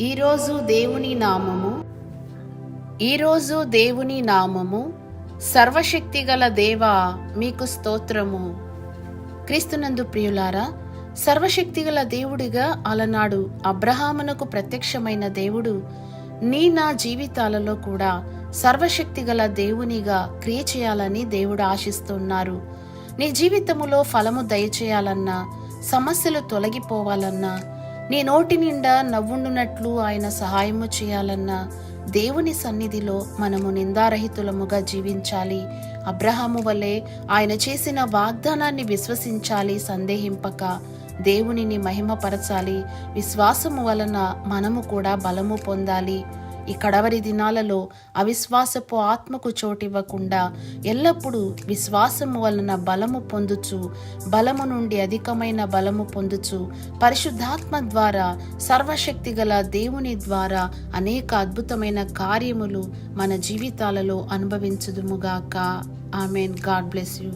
ఈరోజు దేవుని నామము. ఈరోజు దేవుని నామము సర్వశక్తిగల దేవ మీకు స్తోత్రము. క్రీస్తునందు ప్రియులారా సర్వశక్తిగల దేవుడిగా అలనాడు అబ్రహామునకు ప్రత్యక్షమైన దేవుడు నీ నా జీవితాలలో కూడా సర్వశక్తిగల దేవునిగా క్రియ చేయాలని దేవుడు ఆశిస్తున్నారు. నీ జీవితములో ఫలము దయచేయాలన్నా సమస్యలు తొలగిపోవాలన్నా నీ నోటి నిండా నవ్వుండునట్లు ఆయన సహాయము చేయాలన్నా దేవుని సన్నిధిలో మనము నిందారహితులముగా జీవించాలి. అబ్రహాము వలె ఆయన చేసిన వాగ్దానాన్ని విశ్వసించాలి సందేహింపక దేవునిని మహిమపరచాలి. విశ్వాసము వలన మనము కూడా బలము పొందాలి. ఈ కడవరి దినాలలో అవిశ్వాసపు ఆత్మకు చోటివ్వకుండా ఎల్లప్పుడూ విశ్వాసము వలన బలము పొందుచు బలము నుండి అధికమైన బలము పొందుచు పరిశుద్ధాత్మ ద్వారా సర్వశక్తి గల దేవుని ద్వారా అనేక అద్భుతమైన కార్యములు మన జీవితాలలో అనుభవించుదుముగాక. ఆమెన్. God bless you.